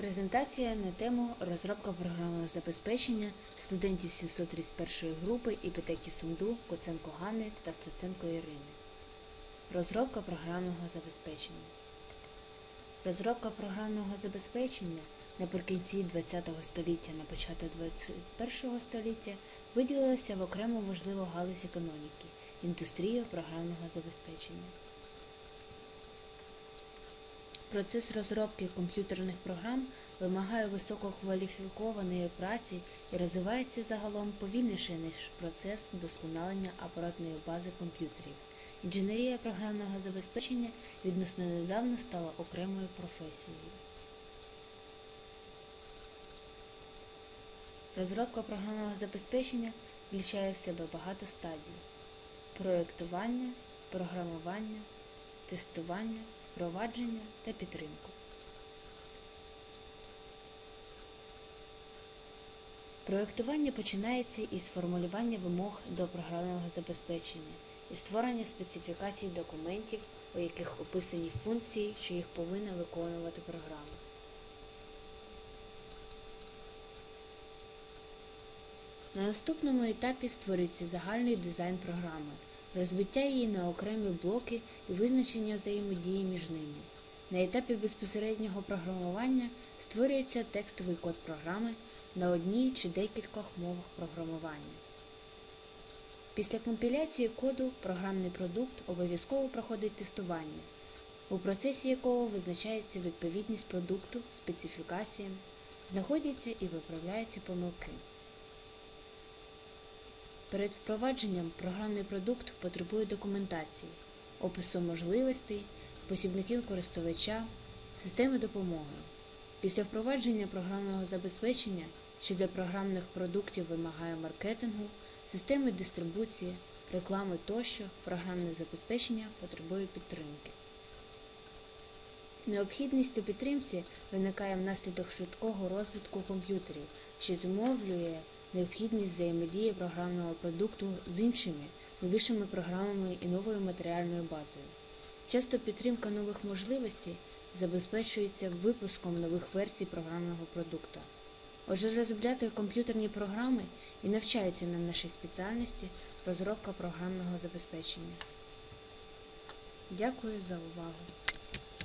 Презентація на тему розробка програмного забезпечення студентів 731 групи іпотеки Сумду Коценко Ганни та Стеценко Ірини. Розробка програмного забезпечення. Розробка програмного забезпечення наприкінці ХХ століття на початок XXI століття виділилася в окрему важливу галузь економіки індустрію програмного забезпечення. Процес розробки комп'ютерних програм вимагає висококваліфікованої праці і розвивається загалом повільніше, ніж процес вдосконалення апаратної бази комп'ютерів. Інженерія програмного забезпечення відносно недавно стала окремою професією. Розробка програмного забезпечення включає в себе багато стадій: проєктування, програмування, тестування, впровадження та підтримку. Проєктування починається із формулювання вимог до програмного забезпечення і створення специфікацій документів, у яких описані функції, що їх повинна виконувати програма. На наступному етапі створюється загальний дизайн програми, розбиття її на окремі блоки і визначення взаємодії між ними. На етапі безпосереднього програмування створюється текстовий код програми на одній чи декількох мовах програмування. Після компіляції коду програмний продукт обов'язково проходить тестування, у процесі якого визначається відповідність продукту специфікаціям, знаходяться і виправляються помилки. Перед впровадженням програмний продукт потребує документації, опису можливостей, посібників користувача, системи допомоги. Після впровадження програмного забезпечення, що для програмних продуктів вимагає маркетингу, системи дистрибуції, реклами тощо, програмне забезпечення потребує підтримки. Необхідність у підтримці виникає внаслідок швидкого розвитку комп'ютерів, що зумовлює необхідність взаємодії програмного продукту з іншими новішими програмами і новою матеріальною базою. Часто підтримка нових можливостей забезпечується випуском нових версій програмного продукту. Отже, розробляти комп'ютерні програми і навчаються на нашій спеціальності розробка програмного забезпечення. Дякую за увагу!